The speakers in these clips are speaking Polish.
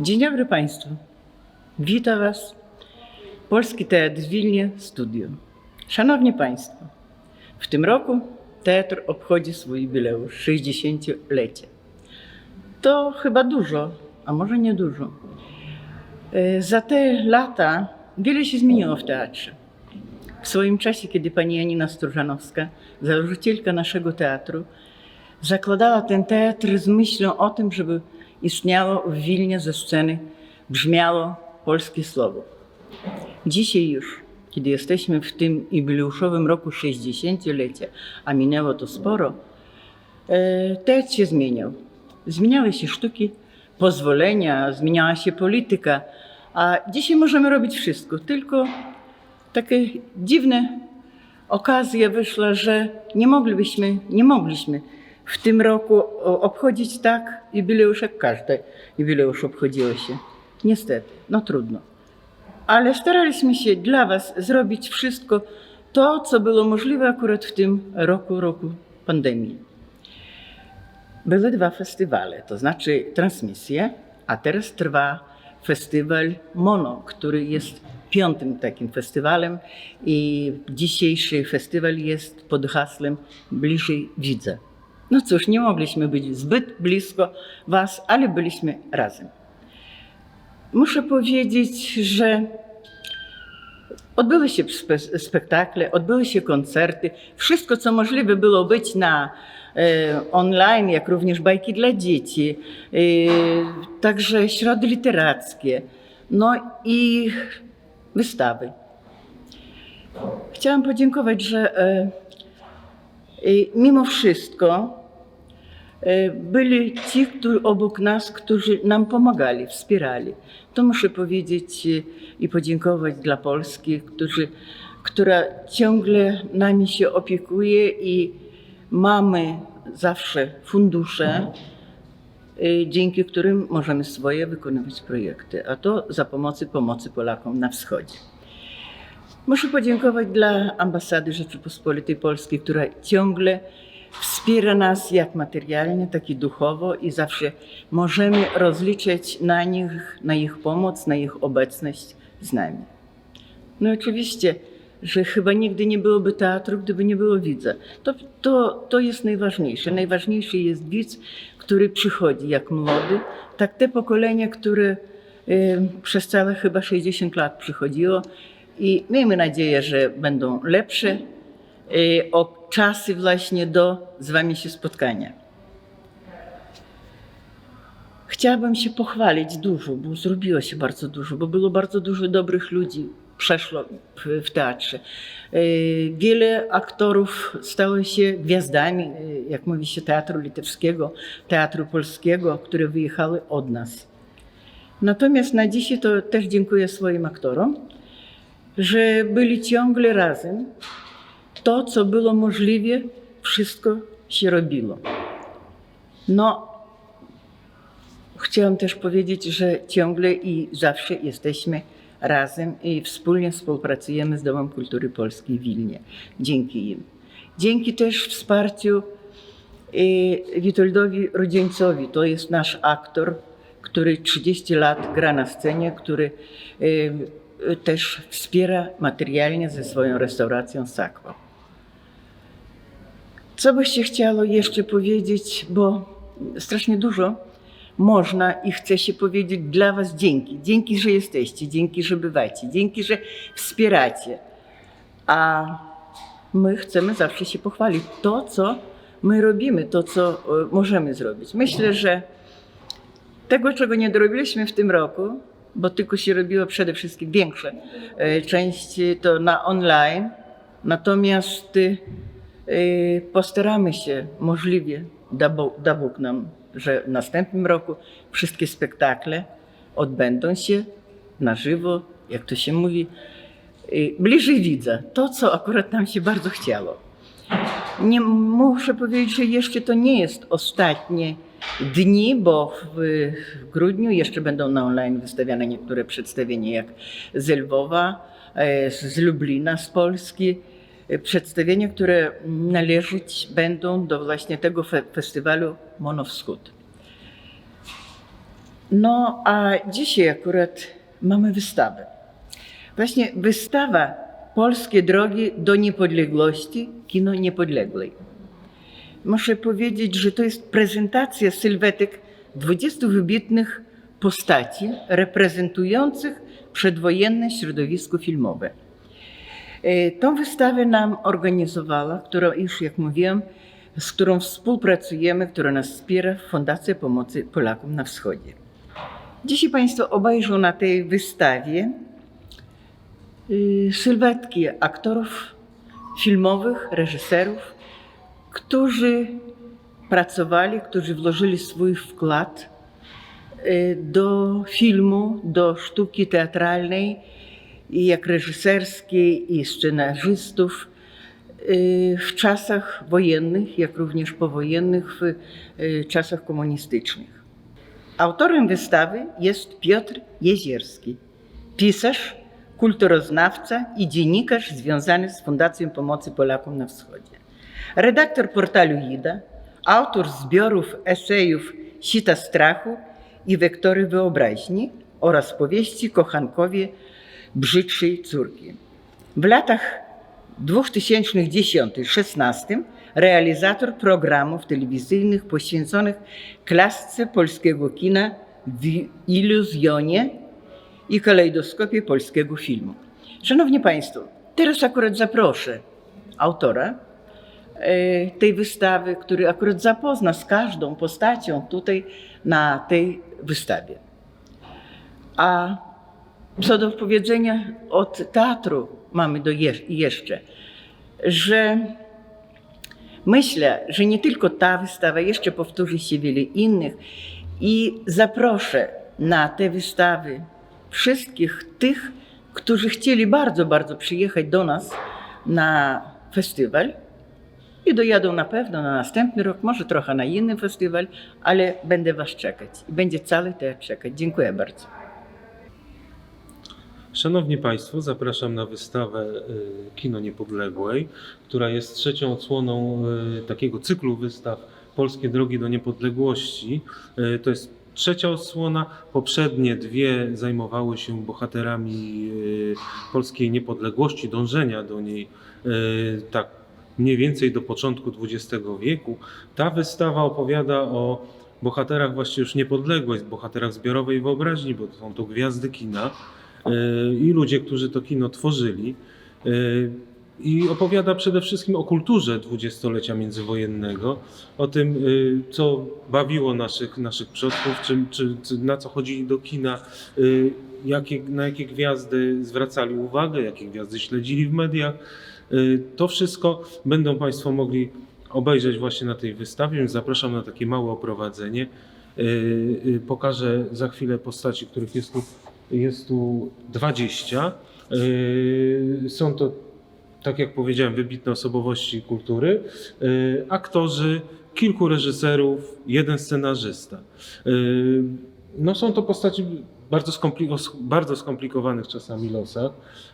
Dzień dobry Państwu. Witam Was. Polski Teatr Wilnie, studio. Szanowni Państwo, w tym roku teatr obchodzi swój jubileusz 60-lecie. To chyba dużo, a może nie dużo. E, Za te lata wiele się zmieniło w teatrze. W swoim czasie, kiedy pani Janina Stróżanowska, założycielka naszego teatru, zakładała ten teatr z myślą o tym, żeby istniało w Wilnie ze sceny, brzmiało polskie słowo. Dzisiaj już, kiedy jesteśmy w tym jubileuszowym roku 60-lecia, a minęło to sporo, e, teatr się zmieniał. Zmieniały się sztuki, pozwolenia, zmieniała się polityka, a dzisiaj możemy robić wszystko, tylko takie dziwne okazja wyszła, że nie moglibyśmy, nie mogliśmy w tym roku obchodzić tak jubileusz, jak każdy jubileusz obchodziło się. Niestety, no trudno. Ale staraliśmy się dla Was zrobić wszystko to, co było możliwe akurat w tym roku, roku pandemii. Były dwa festiwale, to znaczy transmisje, a teraz trwa festiwal Mono, który jest piątym takim festiwalem i dzisiejszy festiwal jest pod hasłem Bliżej widzę. No cóż, nie mogliśmy być zbyt blisko Was, ale byliśmy razem. Muszę powiedzieć, że odbyły się spe- spektakle, odbyły się koncerty, wszystko co możliwe było być na e, online, jak również bajki dla dzieci, e, także środy literackie, no i wystawy. Chciałam podziękować, że e, mimo wszystko e, byli ci którzy, obok nas, którzy nam pomagali, wspierali. To muszę powiedzieć e, i podziękować dla Polski, którzy, która ciągle nami się opiekuje i mamy zawsze fundusze, e, dzięki którym możemy swoje wykonywać projekty, a to za pomocy pomocy Polakom na wschodzie. Muszę podziękować dla ambasady Rzeczypospolitej Polskiej, która ciągle wspiera nas jak materialnie, tak i duchowo i zawsze możemy rozliczyć na nich, na ich pomoc, na ich obecność z nami. No oczywiście, że chyba nigdy nie byłoby teatru, gdyby nie było widza. To, to, to jest najważniejsze. Najważniejszy jest widz, który przychodzi jak młody, tak te pokolenia, które y, przez całe chyba 60 lat przychodziło i miejmy nadzieję, że będą lepsze y, o czasy właśnie do z wami się spotkania. Chciałabym się pochwalić dużo, bo zrobiło się bardzo dużo, bo było bardzo dużo dobrych ludzi przeszło w, teatrze. Y, Wiele aktorów stało się gwiazdami, y, jak mówi się, teatru litewskiego, teatru polskiego, które wyjechały od nas. Natomiast na dzisiaj to też dziękuję swoim aktorom, że byli ciągle razem. To, co było możliwe, wszystko się robiło. No, chciałam też powiedzieć, że ciągle i zawsze jesteśmy razem i wspólnie współpracujemy z Domem Kultury Polskiej w Wilnie. Dzięki im. Dzięki też wsparciu e, Witoldowi Rudzieńcowi. To jest nasz aktor, który 30 lat gra na scenie, który e, też wspiera materialnie ze swoją restauracją Sakwa. Co byście chciało jeszcze powiedzieć, bo strasznie dużo można i chce się powiedzieć dla Was dzięki. Dzięki, że jesteście, dzięki, że bywacie, dzięki, że wspieracie. A my chcemy zawsze się pochwalić to, co my robimy, to, co e, możemy zrobić. Myślę, że tego, czego nie dorobiliśmy w tym roku, bo tylko się robiło przede wszystkim większe e, części to na online, natomiast e, postaramy się możliwie, da Bóg nam, że w następnym roku wszystkie spektakle odbędą się na żywo, jak to się mówi, e, bliżej widza. To, co akurat nam się bardzo chciało. Nie muszę powiedzieć, że jeszcze to nie jest ostatnie dni, bo w, w grudniu jeszcze będą na online wystawiane niektóre przedstawienia, jak z Lwowa, e, z Lublina, z Polski. E, Przedstawienia, które należeć będą do właśnie tego fe, festiwalu Mono Wschód. No a dzisiaj akurat mamy wystawę. Właśnie wystawa Polskie drogi do niepodległości, kino niepodległej. Muszę powiedzieć, że to jest prezentacja sylwetek 20 wybitnych postaci reprezentujących przedwojenne środowisko filmowe. E, Tą wystawę nam organizowała, która już jak mówiłam, z którą współpracujemy, która nas wspiera Fundacja Pomocy Polakom na Wschodzie. Dzisiaj Państwo obejrzą na tej wystawie y, sylwetki aktorów filmowych, reżyserów, którzy pracowali, którzy włożyli swój wkład y, do filmu, do sztuki teatralnej, jak reżyserskiej, i scenarzystów y, w czasach wojennych, jak również powojennych, w y, czasach komunistycznych. Autorem wystawy jest Piotr Jezierski, pisarz, kulturoznawca i dziennikarz związany z Fundacją Pomocy Polakom na Wschodzie. Redaktor portalu IDA, autor zbiorów esejów Sita Strachu i Wektory Wyobraźni oraz powieści Kochankowie Brzydszej Córki. W latach 2010-16 realizator programów telewizyjnych poświęconych klasce polskiego kina w iluzjonie i kalejdoskopie polskiego filmu. Szanowni Państwo, teraz akurat zaproszę autora tej wystawy, który akurat zapozna z każdą postacią tutaj na tej wystawie. A co do powiedzenia od teatru mamy do je- jeszcze, że myślę, że nie tylko ta wystawa, jeszcze powtórzy się wiele innych i zaproszę na te wystawy wszystkich tych, którzy chcieli bardzo, bardzo przyjechać do nas na festiwal i dojadą na pewno na następny rok, może trochę na inny festiwal, ale będę Was czekać i będzie cały teatr czekać. Dziękuję bardzo. Szanowni Państwo, zapraszam na wystawę y, Kino Niepodległej, która jest trzecią odsłoną y, takiego cyklu wystaw Polskie Drogi do Niepodległości. Y, To jest trzecia odsłona. Poprzednie dwie zajmowały się bohaterami polskiej niepodległości, dążenia do niej, tak mniej więcej do początku XX wieku. Ta wystawa opowiada o bohaterach właśnie już niepodległej, bohaterach zbiorowej wyobraźni, bo są to gwiazdy kina y, i ludzie, którzy to kino tworzyli. Y, I opowiada przede wszystkim o kulturze dwudziestolecia międzywojennego, o tym, y, co bawiło naszych, naszych przodków, czy, czy, czy na co chodzili do kina, jakie, na jakie gwiazdy zwracali uwagę, jakie gwiazdy śledzili w mediach. Y, To wszystko będą Państwo mogli obejrzeć właśnie na tej wystawie, więc zapraszam na takie małe oprowadzenie. Y, y, Pokażę za chwilę postaci, których jest tu, jest tu 20. Y, Są to, tak jak powiedziałem, wybitne osobowości kultury, aktorzy, kilku reżyserów, jeden scenarzysta. No są to postaci bardzo, skompli- bardzo skomplikowanych czasami losach.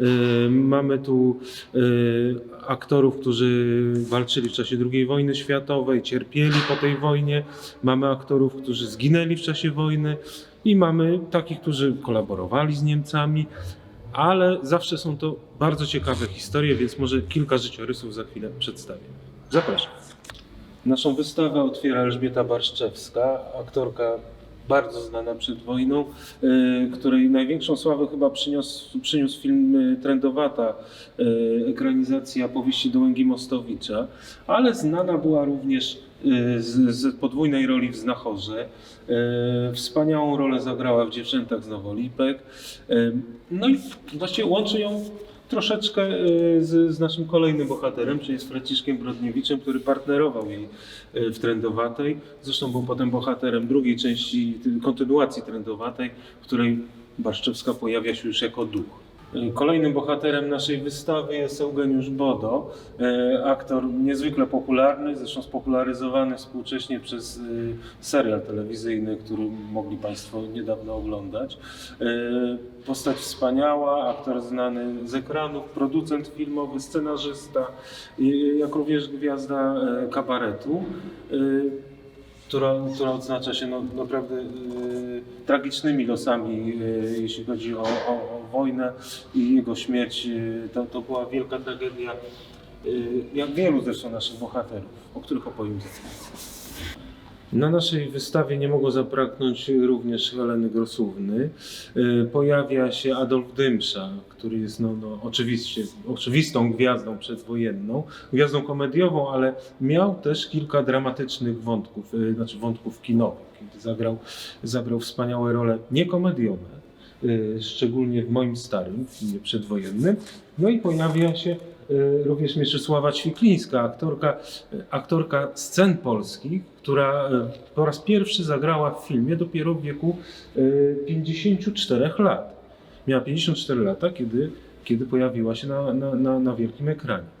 Y, Mamy tu y, aktorów, którzy walczyli w czasie II wojny światowej, cierpieli po tej wojnie. Mamy aktorów, którzy zginęli w czasie wojny i mamy takich, którzy kolaborowali z Niemcami, ale zawsze są to bardzo ciekawe historie, więc może kilka życiorysów za chwilę przedstawię. Zapraszam. Naszą wystawę otwiera Elżbieta Barszczewska, aktorka bardzo znana przed wojną, y, której największą sławę chyba przyniósł, przyniósł film y, Trendowata, y, ekranizacja powieści Dołęgi Mostowicza, ale znana była również z, z podwójnej roli w Znachorze. Wspaniałą rolę zagrała w Dziewczętach z Nowolipek. No i właściwie łączy ją troszeczkę y, z, z naszym kolejnym bohaterem, czyli z Franciszkiem Brodniewiczem, który partnerował jej y, w Trendowatej. Zresztą był potem bohaterem drugiej części, kontynuacji Trendowatej, w której Barszczewska pojawia się już jako duch. Kolejnym bohaterem naszej wystawy jest Eugeniusz Bodo, y, aktor niezwykle popularny, zresztą spopularyzowany współcześnie przez y, serial telewizyjny, który mogli Państwo niedawno oglądać. Y, Postać wspaniała, aktor znany z ekranów, producent filmowy, scenarzysta, jak również gwiazda kabaretu. Która, odznacza się no, naprawdę y, tragicznymi losami, y, jeśli chodzi o, o, o wojnę i jego śmierć. Y, to, to była wielka tragedia, jak wielu zresztą naszych bohaterów, o których opowiem. Na naszej wystawie nie mogło zabraknąć również Heleny Grosówny. Y, Pojawia się Adolf Dymsza, który jest no, no, oczywiście, oczywistą gwiazdą przedwojenną, gwiazdą komediową, ale miał też kilka dramatycznych wątków, y, znaczy wątków kinowych, kiedy zagrał, zagrał wspaniałe role niekomediowe, y, szczególnie w moim starym filmie przedwojennym. No i pojawia się również Mieczysława Ćwiklińska, aktorka, y, aktorka scen polskich, która y, po raz pierwszy zagrała w filmie dopiero w wieku y, 54 lat. Miała 54 lata, kiedy, kiedy pojawiła się na, na, na, na wielkim ekranie.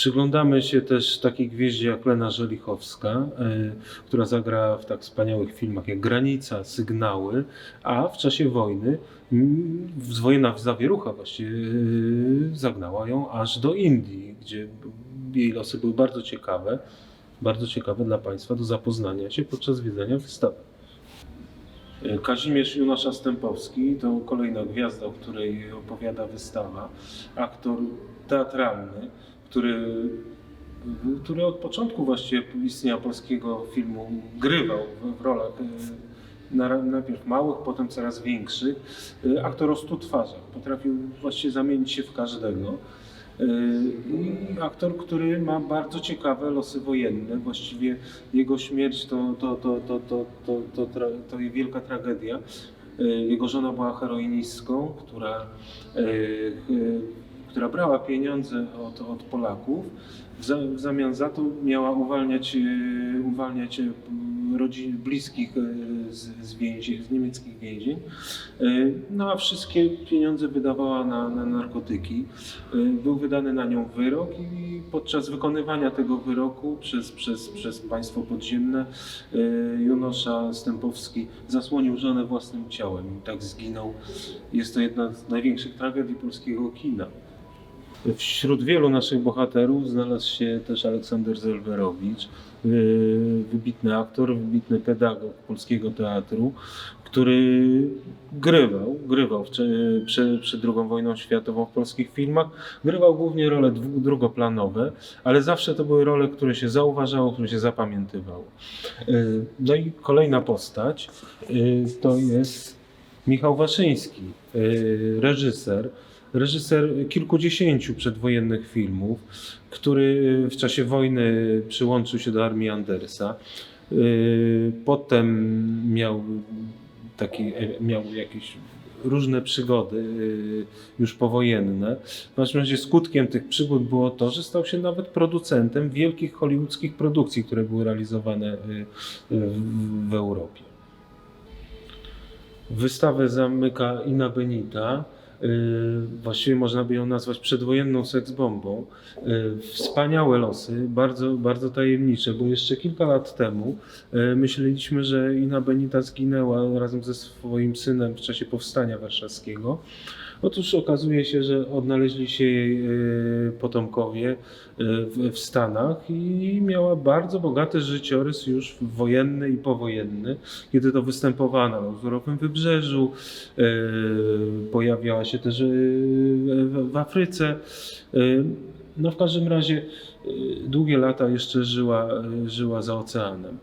Przyglądamy się też takiej gwieździe jak Lena Żelichowska, y, która zagra w tak wspaniałych filmach jak Granica, Sygnały, a w czasie wojny, mm, wojenna zawierucha właściwie, y, zagnała ją aż do Indii, gdzie jej losy były bardzo ciekawe, bardzo ciekawe dla Państwa do zapoznania się podczas zwiedzania wystawy. Y, Kazimierz Junasza Stępowski to kolejna gwiazda, o której opowiada wystawa. Aktor teatralny, który, który od początku właściwie istnienia polskiego filmu grywał w, w rolach na, najpierw małych, potem coraz większych. Y, Aktor o stu twarzach. Potrafił właściwie zamienić się w każdego. I aktor, który ma bardzo ciekawe losy wojenne. Właściwie jego śmierć to, to, to, to, to, to, to, tra, to wielka tragedia. Jego żona była heroinistką, która, która brała pieniądze od, od Polaków. W, za, zamian za to miała uwalniać, y, uwalniać y, rodzin bliskich y, z, z, więzień, z niemieckich więzień. No a wszystkie pieniądze wydawała na, na narkotyki. Był wydany na nią wyrok i podczas wykonywania tego wyroku przez, przez, przez państwo podziemne Junosza Stępowski zasłonił żonę własnym ciałem i tak zginął. Jest to jedna z największych tragedii polskiego kina. Wśród wielu naszych bohaterów znalazł się też Aleksander Zelwerowicz, y, wybitny aktor, wybitny pedagog polskiego teatru, który grywał, grywał w, cze- prze- przed II wojną światową w polskich filmach. Grywał głównie role drugoplanowe, ale zawsze to były role, które się zauważało, które się zapamiętywało. Y, No i kolejna postać y, to jest Michał Waszyński, reżyser, reżyser kilkudziesięciu przedwojennych filmów, który w czasie wojny przyłączył się do armii Andersa. Y, Potem miał, taki, miał jakieś różne przygody y, już powojenne. W każdym razie skutkiem tych przygód było to, że stał się nawet producentem wielkich hollywoodzkich produkcji, które były realizowane y, w Europie. Wystawę zamyka Ina Benita. Yy, Właściwie można by ją nazwać przedwojenną seksbombą. Yy, Wspaniałe losy, bardzo, bardzo tajemnicze, bo jeszcze kilka lat temu yy, myśleliśmy, że Ina Benita zginęła razem ze swoim synem w czasie powstania warszawskiego. Otóż okazuje się, że odnaleźli się jej yy, potomkowie yy, w, Stanach i miała bardzo bogaty życiorys już wojenny i powojenny, kiedy to występowała na Lazurowym Wybrzeżu, yy, pojawiała się też w, Afryce. No w każdym razie długie lata jeszcze żyła, żyła za oceanem.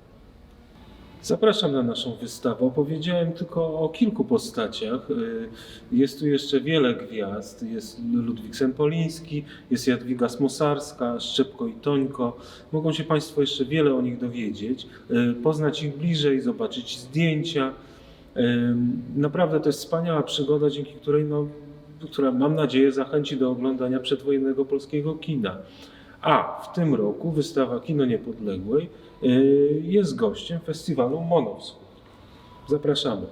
Zapraszam na naszą wystawę. Opowiedziałem tylko o kilku postaciach. Yy, Jest tu jeszcze wiele gwiazd. Jest Ludwik Sempoliński, jest Jadwiga Smosarska, Szczepko i Tońko. Mogą się Państwo jeszcze wiele o nich dowiedzieć, yy, poznać ich bliżej, zobaczyć zdjęcia. Ym, Naprawdę to jest wspaniała przygoda, dzięki której, no, która mam nadzieję zachęci do oglądania przedwojennego polskiego kina. A w tym roku wystawa Kino Niepodległej y, jest gościem festiwalu Monowschód. Zapraszamy.